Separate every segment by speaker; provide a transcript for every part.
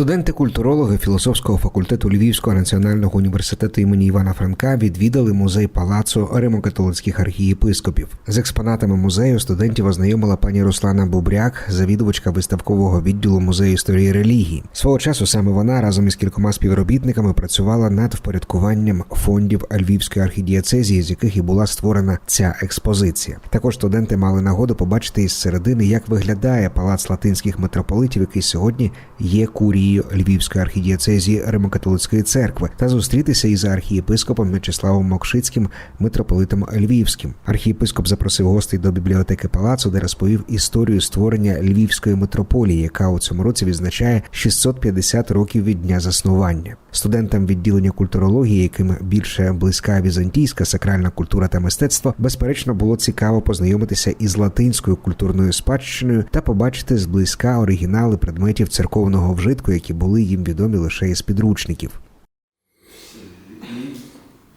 Speaker 1: Студенти-культурологи філософського факультету Львівського національного університету імені Івана Франка відвідали музей палацу римокатолицьких архієпископів. З експонатами музею студентів ознайомила пані Руслана Бубряк, завідувачка виставкового відділу музею історії релігії. Свого часу саме вона разом із кількома співробітниками працювала над впорядкуванням фондів Львівської архідієцезії, з яких і була створена ця експозиція. Також студенти мали нагоду побачити із середини, як виглядає палац латинських митрополитів, який сьогодні є курією Львівської архідієцезії Римокатолицької церкви, та зустрітися із архієпископом М'ячеславом Мокшицьким, митрополитом Львівським. Архієпископ запросив гостей до бібліотеки палацу, де розповів історію створення Львівської митрополії, яка у цьому році відзначає 650 років від дня заснування. Студентам відділення культурології, яким більше близька візантійська сакральна культура та мистецтво, безперечно було цікаво познайомитися із латинською культурною спадщиною та побачити зблизька оригінали предметів церковного вжитку, які були їм відомі лише із підручників.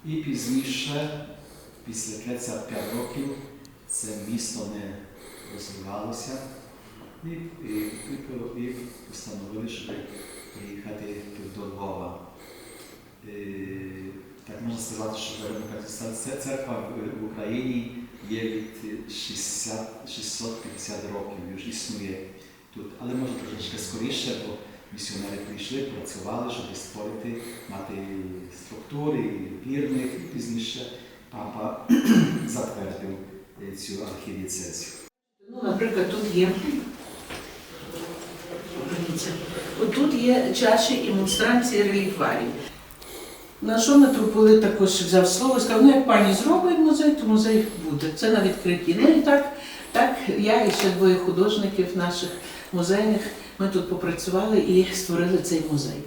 Speaker 2: І, пізніше, після 35 років, це місто не розвивалося. І, і, і, і постановили, щоб приїхати до Львова. Так можна сказати, що церква в Україні є від 60, 650 років, вже існує тут. Але може трошечки скоріше, бо місіонери прийшли, працювали, щоб створити, мати структури, вірних, і пізніше папа затвердив е, цю архідієцезію.
Speaker 3: Ну, наприклад, тут є. Отут є чаші і монстранції релікварії. На що митрополит також взяв слово і сказав, ну як пані зробить музей, то музей буде. Це на відкритті. Ну і так, так я і ще двоє художників наших музейних, ми тут попрацювали і створили цей музей.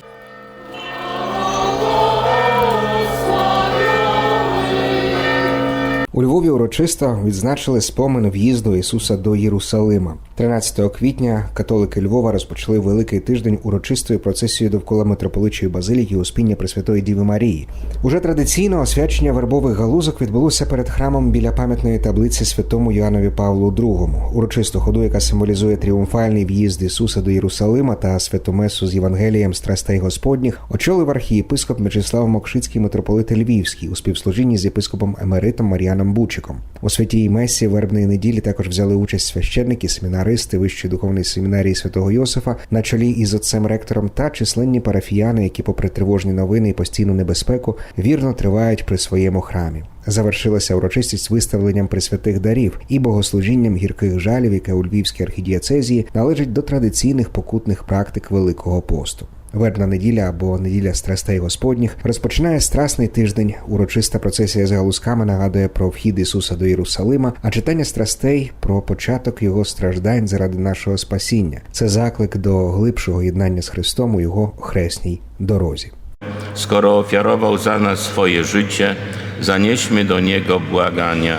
Speaker 1: У Львові урочисто відзначили спомин в'їзду Ісуса до Єрусалима. 13 квітня католики Львова розпочали великий тиждень урочистою процесією довкола митрополичої базиліки Успіння Пресвятої Діви Марії. Уже традиційно освячення вербових галузок відбулося перед храмом біля пам'ятної таблиці святому Йоаннові Павлу II. Урочисту ходу, яка символізує тріумфальний в'їзд Ісуса до Єрусалима та святомесу з Євангелієм страстей Господніх, очолив архієпископ Мечислав Мокшицький митрополит Львівський у співслужінні з єпископом емеритом Мар'яном Бучиком. У святій месі вербної неділі також взяли участь священники, семінаристи Вищої духовної семінарії святого Йосифа на чолі із отцем ректором та численні парафіяни, які, попри тривожні новини і постійну небезпеку, вірно тривають при своєму храмі. Завершилася урочистість виставленням присвятих дарів і богослужінням гірких жалів, яке у Львівській архідієцезії належить до традиційних покутних практик Великого посту. Вербна неділя або неділя страстей Господніх розпочинає страсний тиждень. Урочиста процесія з галузками нагадує про вхід Ісуса до Єрусалима, а читання страстей про початок його страждань заради нашого спасіння. Це заклик до глибшого єднання з Христом у його хресній дорозі.
Speaker 4: Skoro ofiarował za nas swoje życie, zanieśmy do Niego błagania.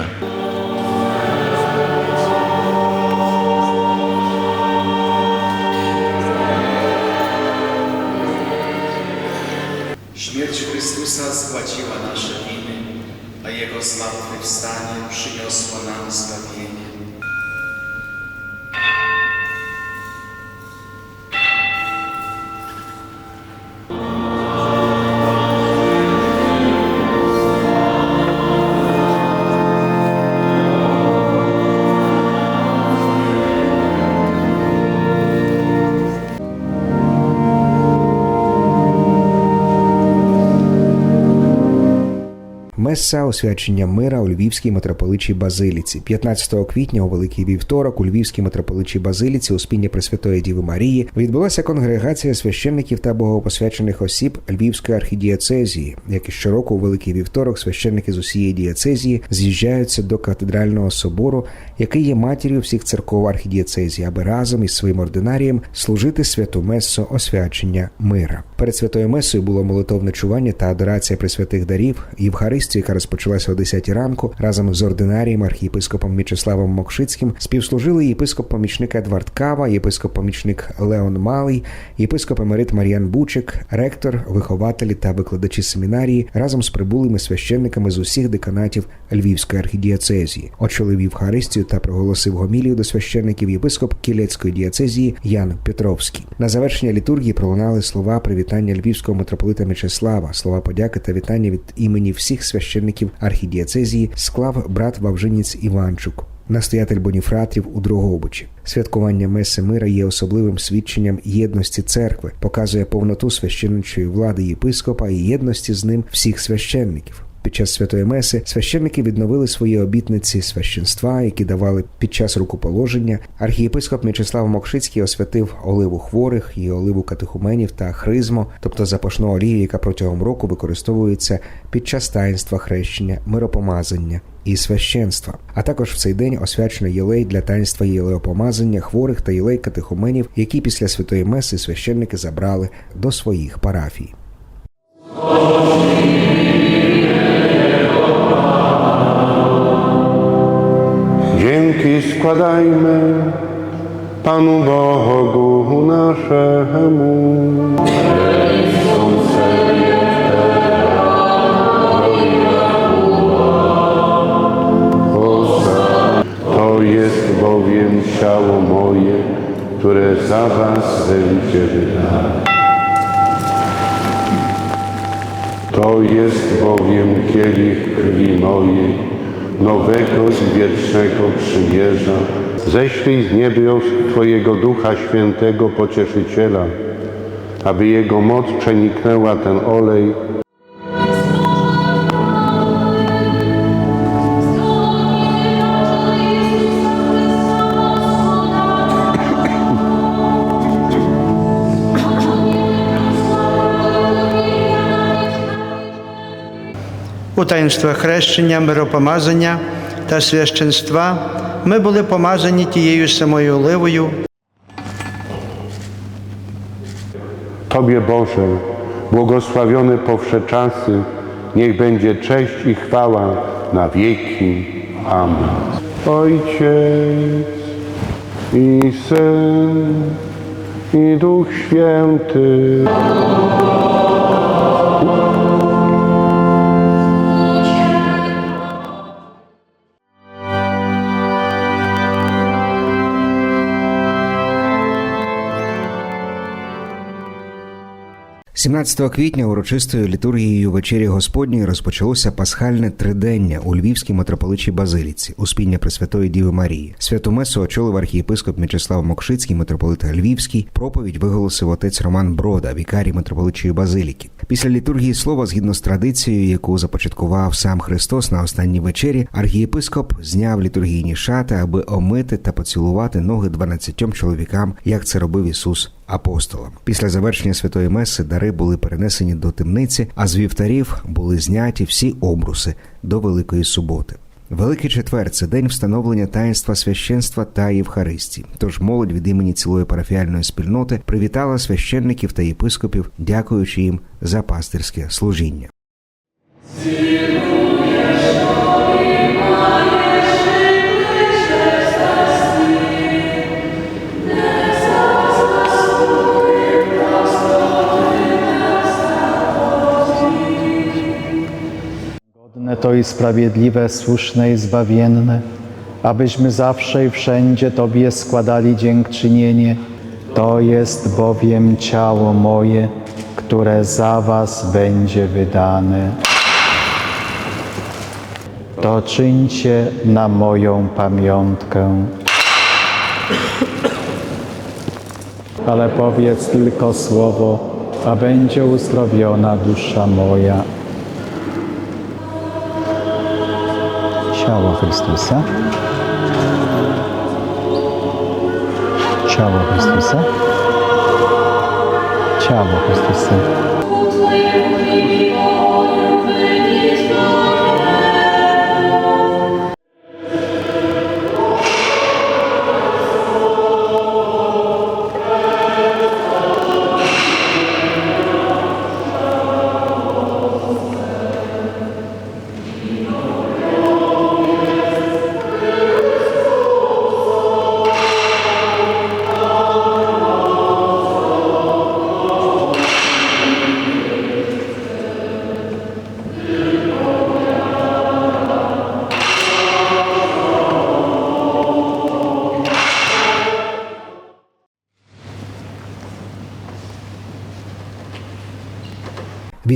Speaker 1: Меса освячення мира у Львівській митрополичій базиліці. 15 квітня у Великий Вівторок у Львівській митрополичій базиліці у спінні Пресвятої Діви Марії відбулася конгрегація священників та богопосвячених осіб Львівської архідієцезії. Як і щороку у Великий Вівторок священники з усієї дієцезії з'їжджаються до катедрального собору, який є матір'ю всіх церков архідієцезії, аби разом із своїм ординарієм служити святу месу освячення мира. Перед святою месою було молитовне чування та адорація пресвятих дарів, Євхаристія яка розпочалася о 10 ранку, разом з ординарієм архієпископом Мічеславом Мокшицьким співслужили єпископ-помічник Едвард Кава, єпископ-помічник Леон Малий, єпископ емерит Мар'ян Бучик, ректор, вихователі та викладачі семінарії разом з прибулими священниками з усіх деканатів Львівської архідіацезії. Очолив Євхаристію та проголосив гомілію до священників єпископ Кілецької діацезії Ян Петровський. На завершення літургії пролунали слова привітання львівського митрополита Мечеслава, слова подяки та вітання від імені всіх священників архідіацезії склав брат Вавжинець Іванчук. Настоятель Боніфратрів у Дрогобичі. Святкування Меси мира є особливим свідченням єдності церкви, показує повноту священничої влади єпископа і єдності з ним всіх священників. Під час святої меси священники відновили свої обітниці священства, які давали під час рукоположення. Архієпископ М'ячеслав Мокшицький освятив оливу хворих і оливу катехуменів та хризмо, тобто запашну олію, яка протягом року використовується під час таїнства хрещення, миропомазання і священства. А також в цей день освячено єлей для таїнства єлеопомазання хворих та єлей катехуменів, які після святої меси священники забрали до своїх парафій.
Speaker 5: Składajmy Panu Bogu naszemu. To jest bowiem ciało moje, które za was będzie wydane. To jest bowiem kielich krwi mojej, nowego i wiecznego przymierza. Ześlij z niebios Twojego Ducha Świętego Pocieszyciela, aby Jego moc przeniknęła ten olej
Speaker 6: У таїнствах хрещення, миропомазання та священства ми були помазані тією самою оливою,
Speaker 5: Tobie Boże, błogosławiony po wsze czasy, niech będzie cześć i chwała na wieki. Amen. Ojciec i Syn i Duch Święty. –
Speaker 1: 17 квітня урочистою літургією вечері Господньої розпочалося пасхальне тридення у Львівській митрополичій Базиліці, успіння Пресвятої Діви Марії. Святу месу очолив архієпископ М'ячеслав Мокшицький, митрополит Львівський. Проповідь виголосив отець Роман Брода, вікарій митрополичої Базиліки. Після літургії слова, згідно з традицією, яку започаткував сам Христос на останній вечері, архієпископ зняв літургійні шати, аби омити та поцілувати ноги дванадцятьом чоловікам, як це робив Ісус апостолам. Після завершення святої меси дари були перенесені до темниці, а з вівтарів були зняті всі обруси до Великої суботи. Великий четвер це день встановлення таїнства священства та Євхаристії. Тож молодь від імені цілої парафіальної спільноти привітала священників та єпископів, дякуючи їм за пастирське служіння.
Speaker 7: To i sprawiedliwe, słuszne i zbawienne, abyśmy zawsze i wszędzie Tobie składali dziękczynienie. To jest bowiem ciało moje, które za Was będzie wydane. To czyńcie na moją pamiątkę. Ale powiedz tylko słowo, a będzie uzdrowiona dusza moja. Aşağı bakır istiyorsa. Aşağı bakır istiyorsa. Aşağı bakır istiyorsa.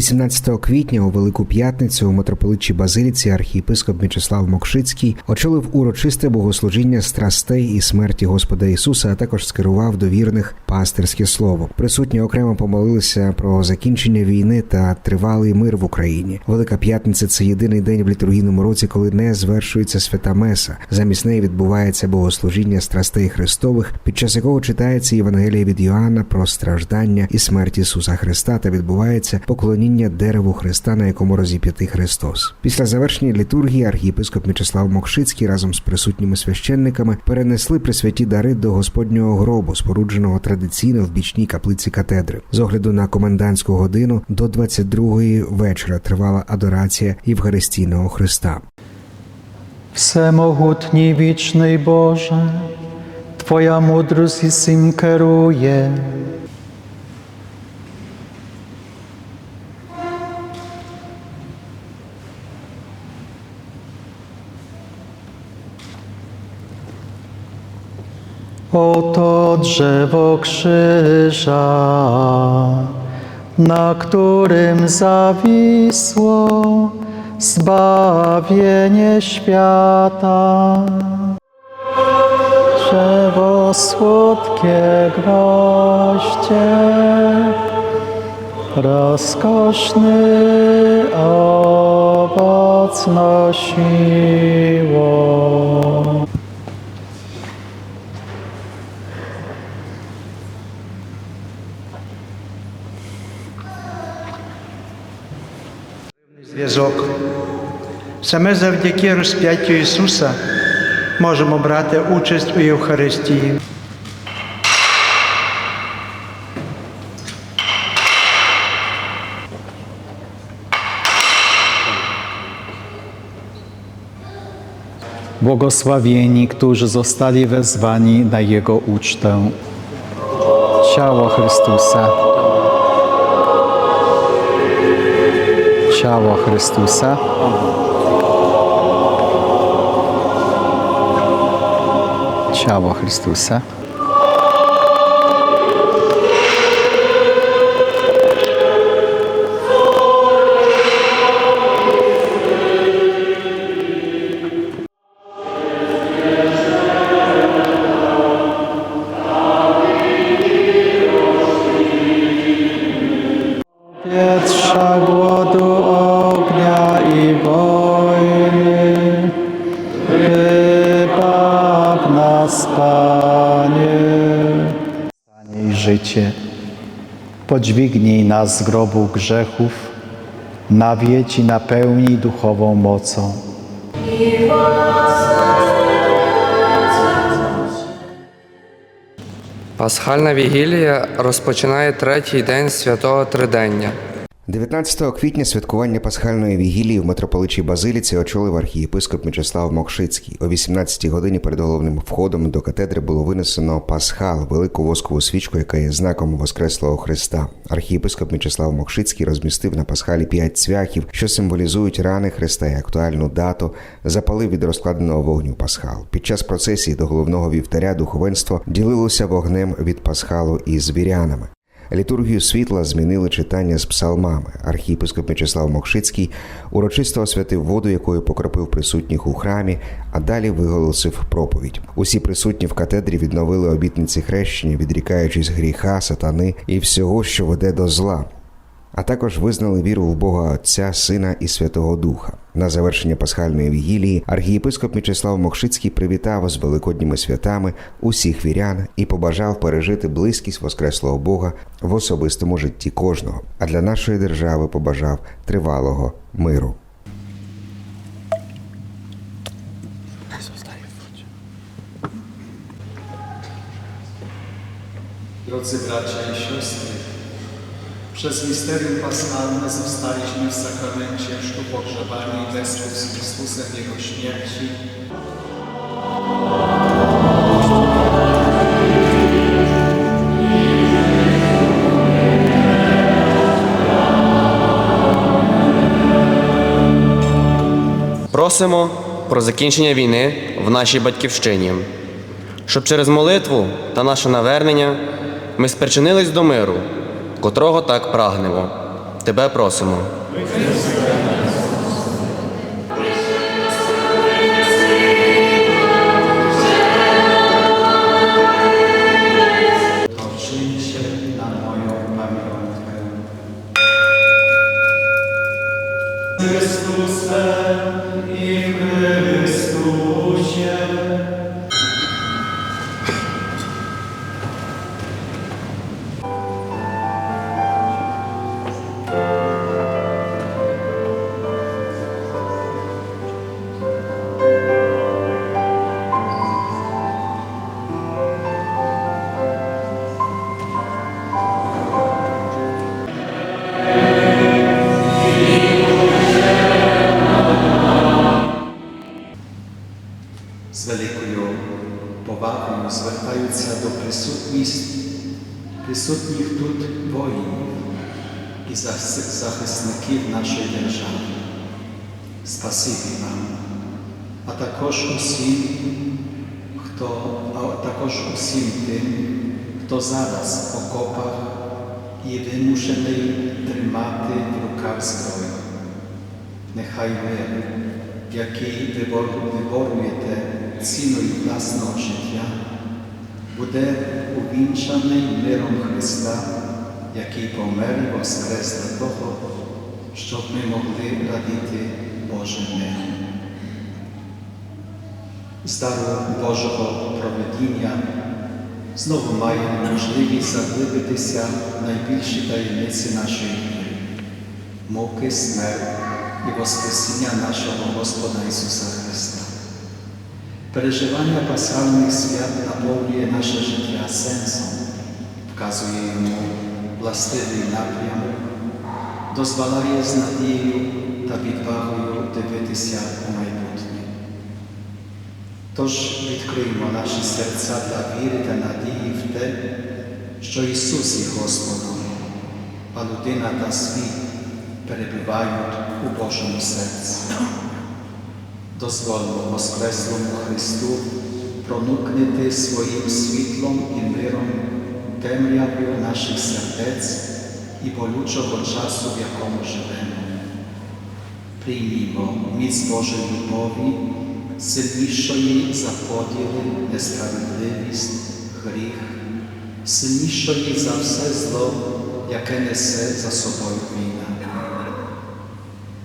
Speaker 1: 18 квітня у Велику П'ятницю у митрополитчій базиліці архієпископ Мічеслав Мокшицький очолив урочисте богослужіння страстей і смерті Господа Ісуса, а також скерував до вірних пастирське слово. Присутні окремо помолилися про закінчення війни та тривалий мир в Україні. Велика П'ятниця це єдиний день в літургійному році, коли не звершується свята Меса. Замість неї відбувається богослужіння страстей Христових, під час якого читається Євангелія від Йоанна про страждання і смерть Ісуса Христа та відбувається поклоніння дереву Христа, на якому розіп'ятий Христос. Після завершення літургії архієпископ М'ячеслав Мокшицький разом з присутніми священниками перенесли присвяті дари до Господнього гробу, спорудженого традиційно в бічній каплиці катедри. З огляду на комендантську годину до 22-ї вечора тривала адорація Євхаристійного Христа.
Speaker 2: Всемогутній вічний Боже, Твоя мудрість і сім kieruje. Oto drzewo krzyża, na którym zawisło zbawienie świata. Drzewo słodkie gwoździe, rozkoszny owoc nosiło.
Speaker 6: Зв'язок. Саме завдяки розп'яттю Ісуса можемо брати участь у Євхаристії.
Speaker 2: Błogosławieni, którzy zostali wezwani na Jego ucztę. Ciało Chrystusa. Ciało Chrystusa. Ciało Chrystusa. podźwignij nas z grobu grzechów, nawiedź i napełnij duchową mocą.
Speaker 8: Пасхальна вігілія розпочинає третій день святого Тридення.
Speaker 1: 19 квітня святкування пасхальної вігілії в митрополичій Базиліці очолив архієпископ М'ячеслав Мокшицький. О 18 годині перед головним входом до катедри було винесено пасхал, велику воскову свічку, яка є знаком Воскреслого Христа. Архієпископ М'ячеслав Мокшицький розмістив на пасхалі п'ять цвяхів, що символізують рани Христа і актуальну дату, запалив від розкладеного вогню пасхал. Під час процесії до головного вівтаря духовенство ділилося вогнем від пасхалу із вірянами. Літургію світла змінили читання з псалмами. Архієпископ М'ячеслав Мокшицький урочисто освятив воду, якою покропив присутніх у храмі, а далі виголосив проповідь. Усі присутні в катедрі відновили обітниці хрещення, відрікаючись гріха, сатани і всього, що веде до зла. А також визнали віру в Бога Отця, Сина і Святого Духа. На завершення пасхальної вігілії архієпископ М'ячеслав Мокшицький привітав з великодніми святами усіх вірян і побажав пережити близькість Воскреслого Бога в особистому житті кожного. А для нашої держави побажав тривалого миру.
Speaker 9: Drodzy bracia i siostry, przez misterium paschalne zostaliśmy w sakramencie chrztu pogrzebani wespół z Chrystusem Jego śmierci.
Speaker 10: Просимо про закінчення війни в нашій батьківщині, щоб через молитву та наше навернення ми спричинились до миру, котрого так прагнемо. тебе просимо.
Speaker 2: Звертаються до присутніх тут воїнів і захисників нашої держави. Спасибі вам, а також усім, хто, а також усім тим, хто зараз в і вимушений тримати в руках зброю. Нехай мир, який вибор- виборюєте ціною власного життя, буде увінчаний миром Христа, який помер і воскрес для того, щоб ми могли радіти Божим миром. З Божого проведіння знову маємо можливість заглибитися в найбільші таємниці нашої віри, муки, смерть і Воскресіння нашого Господа Ісуса Христа. Переживання пасхальних свят наповнює наше життя сенсом, вказує йому властивий напрямок, дозволяє з надією та відвагою дивитися у майбутнє. Тож відкриємо наші серця для віри та надії в те, що Ісус є Господом, а людина та світ перебувають у Божому серці. Дозволимо Воскреслому Христу проникнути своїм світлом і миром темрявою наших сердець і болючого часу, в якому живемо. Приймімо міць Божої любові, сильнішої за поділи, несправедливість, гріх, сильнішої за все зло, яке несе за собою війна.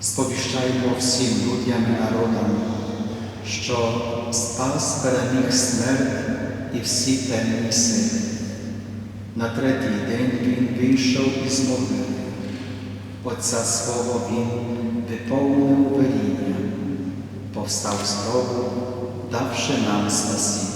Speaker 2: Сповіщаємо всім людям і народам, що спас переміг смерть і всі темні сили. На третій день він вийшов із могили. Отця свого він виповнив веління, повстав з гробу, давши нам спасіння.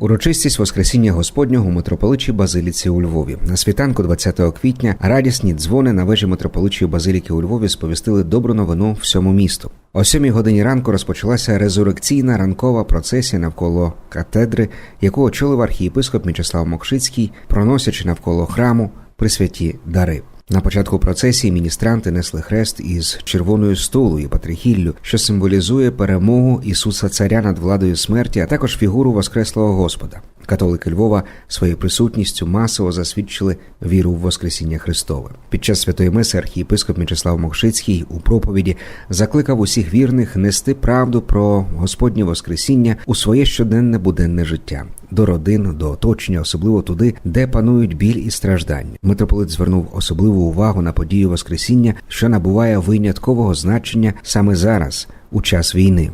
Speaker 1: Урочистість Воскресіння Господнього у митрополичій Базиліці у Львові. На світанку 20 квітня радісні дзвони на вежі митрополичої Базиліки у Львові сповістили добру новину всьому місту. О сьомій годині ранку розпочалася резурекційна ранкова процесія навколо катедри, яку очолив архієпископ Мічеслав Мокшицький, проносячи навколо храму присвяті дари. На початку процесії міністранти несли хрест із червоною стулою патрихіллю, що символізує перемогу Ісуса Царя над владою смерті, а також фігуру Воскреслого Господа. Католики Львова своєю присутністю масово засвідчили віру в Воскресіння Христове. Під час святої меси архієпископ Мічеслав Мокшицький у проповіді закликав усіх вірних нести правду про Господнє Воскресіння у своє щоденне буденне життя. До родин, до оточення, особливо туди, де панують біль і страждання. Митрополит звернув особливу увагу на подію Воскресіння, що набуває виняткового значення саме зараз, у час війни.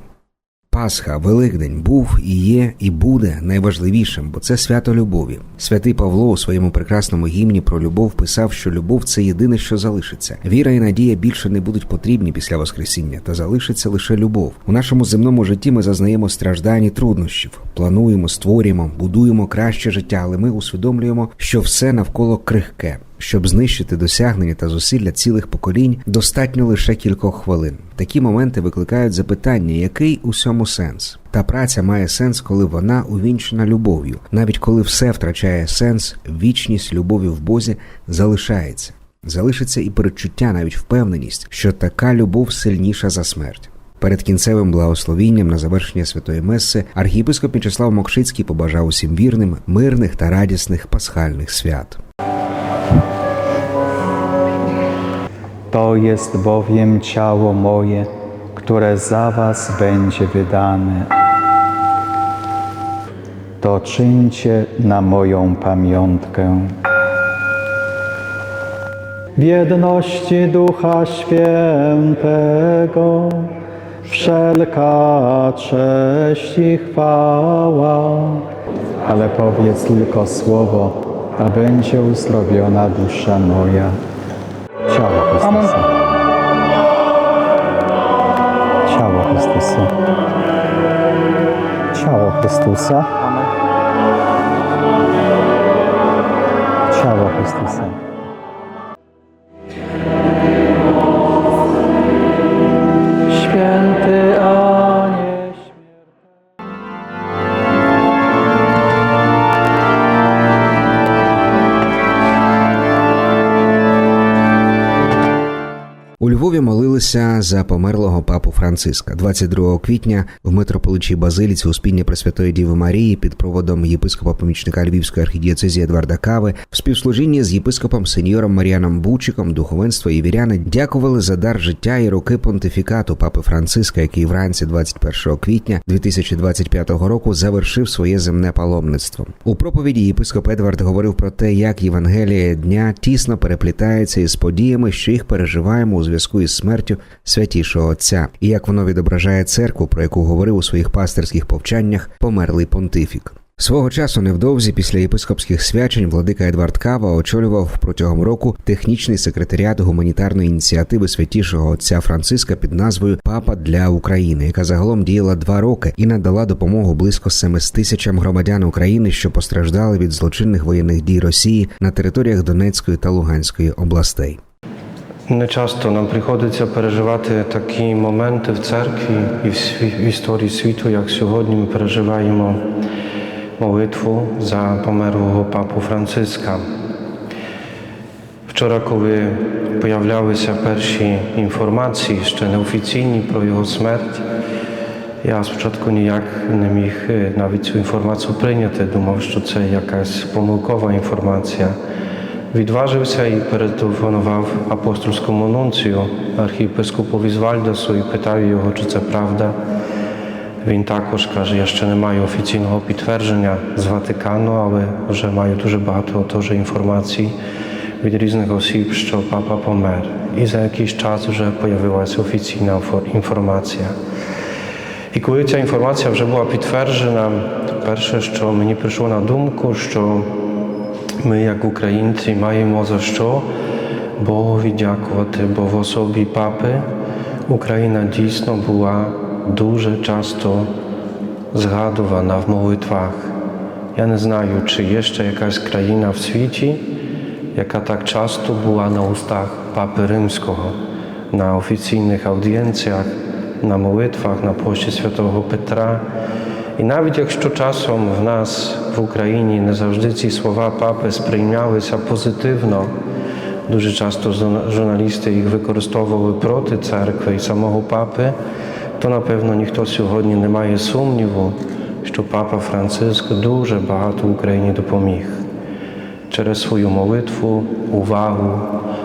Speaker 1: Пасха, Великдень був і є, і буде найважливішим, бо це свято любові. Святий Павло у своєму прекрасному гімні про любов писав, що любов це єдине, що залишиться. Віра і надія більше не будуть потрібні після Воскресіння, та залишиться лише любов. У нашому земному житті ми зазнаємо страждань і труднощів, плануємо, створюємо, будуємо краще життя, але ми усвідомлюємо, що все навколо крихке. Щоб знищити досягнення та зусилля цілих поколінь, достатньо лише кількох хвилин. Такі моменти викликають запитання, який у цьому сенс. Та праця має сенс, коли вона увінчена любов'ю. Навіть коли все втрачає сенс, вічність любові в Бозі залишається. Залишиться і передчуття, навіть впевненість, що така любов сильніша за смерть. Перед кінцевим благословінням на завершення святої меси архієпископ Мічеслав Мокшицький побажав усім вірним мирних та радісних пасхальних свят.
Speaker 7: Jest bowiem ciało moje, które za was będzie wydane. To czyńcie na moją pamiątkę. W jedności Ducha Świętego wszelka cześć i chwała. Ale powiedz tylko słowo, a będzie uzdrowiona dusza moja. Ciało Chrystusa. Chrystusa. Ciało Chrystusa.
Speaker 1: У Львові молилися за померлого папу Франциска 22 квітня в митрополичій Базиліці Успіння Пресвятої Діви Марії під проводом єпископа помічника Львівської архідієцезії Едварда Кави в співслужінні з єпископом сеньором Мар'яном Бучиком духовенство і віряни дякували за дар життя і роки понтифікату папи Франциска, який вранці 21 квітня 2025 року завершив своє земне паломництво. У проповіді єпископ Едвард говорив про те, як Євангелія дня тісно переплітається із подіями, що їх переживаємо у зв'язку із смертю святішого отця, і як воно відображає церкву, про яку говорив у своїх пастирських повчаннях померлий понтифік. Свого часу невдовзі після єпископських свячень владика Едвард Кава очолював протягом року технічний секретаріат гуманітарної ініціативи святішого отця Франциска під назвою Папа для України, яка загалом діяла два роки і надала допомогу близько 7 тисячам громадян України, що постраждали від злочинних воєнних дій Росії на територіях Донецької та Луганської областей.
Speaker 11: Не часто нам приходиться переживати такі моменти в церкві і в історії світу, як сьогодні ми переживаємо молитву за померлого папу Франциска. Вчора, коли появлялися перші інформації, ще неофіційні про його смерть, я спочатку ніяк не міг е, навіть цю інформацію прийняти. Думав, що це якась помилкова інформація. Відважився і перетелефонував апостольському нунцію, архієпископові Звальдасу і питав його, чи це правда. Він також каже, я ще не маю офіційного підтвердження з Ватикану, але вже маю дуже багато теж інформацій від різних осіб, що папа помер. І за якийсь час вже з'явилася офіційна інформація. І коли ця інформація вже була підтверджена, то перше, що мені прийшло на думку, що ми, як українці, маємо за що Богові дякувати, бо в особі папи Україна дійсно була дуже часто згадувана в молитвах. Я не знаю, чи є ще якась країна в світі, яка так часто була на устах Папи Римського, на офіційних аудієнціях, на молитвах, на площі святого Петра. І навіть якщо часом в нас в Україні не завжди ці слова папи сприймалися позитивно, дуже часто журналісти їх використовували проти церкви і самого папи, то напевно ніхто сьогодні не має сумніву, що папа Франциск дуже багато Україні допоміг через свою молитву, увагу,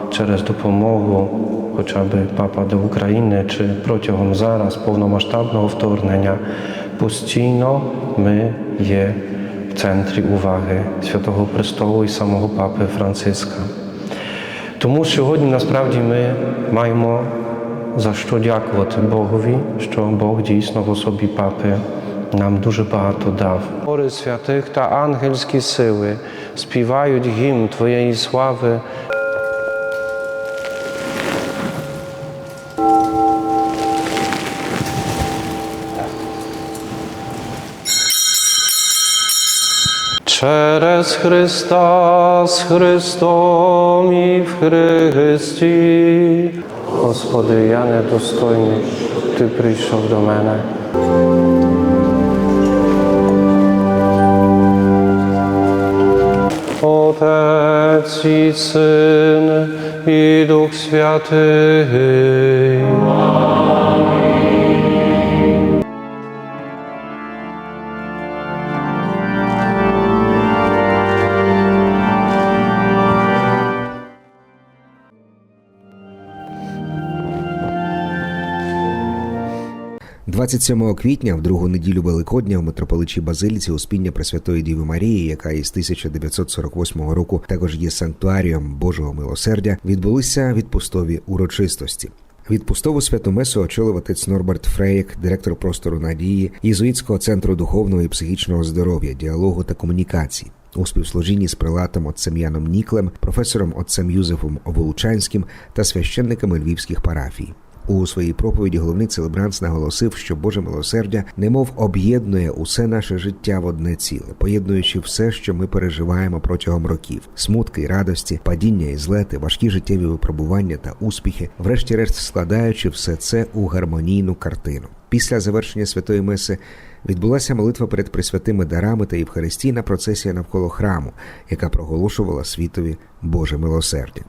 Speaker 11: через допомогу, хоча б папа до України, чи протягом зараз повномасштабного вторгнення, постійно ми є в центрі уваги Святого Престолу і самого папи Франциска. Тому сьогодні насправді ми маємо за що дякувати Богові, що Бог дійсно в особі папи нам дуже багато дав. Хори святих та ангельські сили співають гімн Твоєї слави. Через Христа з Христом і в Христі. Господи, я недостойний, Ти прийшов до мене. Отець і Син і Дух Святий.
Speaker 1: – 27 квітня, в другу неділю Великодня, в митрополичій Базиліці Успіння Пресвятої Діви Марії, яка із 1948 року також є санктуарієм Божого милосердя, відбулися відпустові урочистості. Відпустову святу месу очолив отець Норберт Фреєк, директор простору надії, Єзуїтського центру духовного і психічного здоров'я, діалогу та комунікації. У співслужінні з прилатом отцем Яном Ніклем, професором отцем Юзефом Волучанським та священниками львівських парафій. У своїй проповіді головний целебрант наголосив, що Боже милосердя немов об'єднує усе наше життя в одне ціле, поєднуючи все, що ми переживаємо протягом років: смутки радості, падіння і злети, важкі життєві випробування та успіхи, врешті-решт складаючи все це у гармонійну картину. Після завершення святої меси відбулася молитва перед присвятими дарами та євхаристійна процесія навколо храму, яка проголошувала світові Боже милосердя.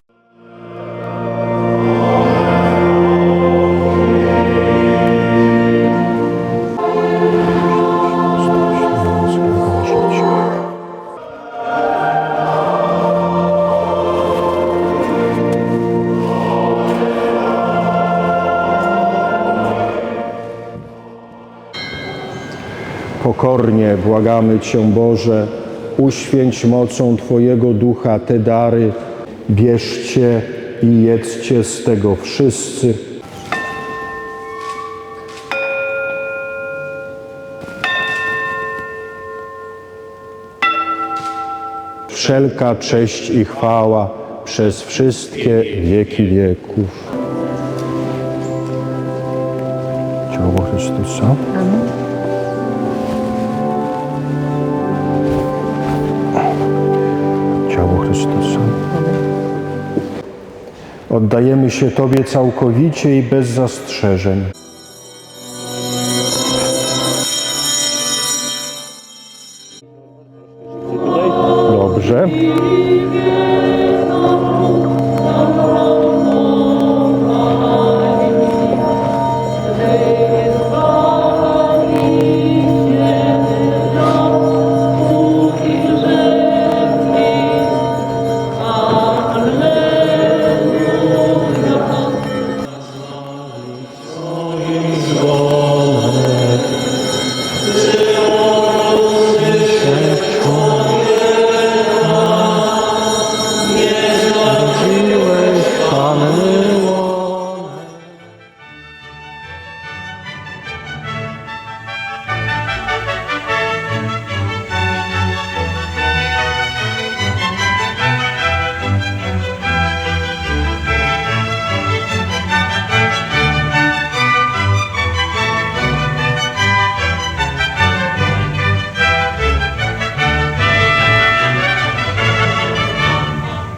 Speaker 12: Pokornie błagamy Cię, Boże, uświęć mocą Twojego ducha te dary, bierzcie i jedzcie z tego wszyscy. Wszelka cześć i chwała przez wszystkie wieki wieków. Ciało Chrystusa. ciało Oddajemy się Tobie całkowicie i bez zastrzeżeń.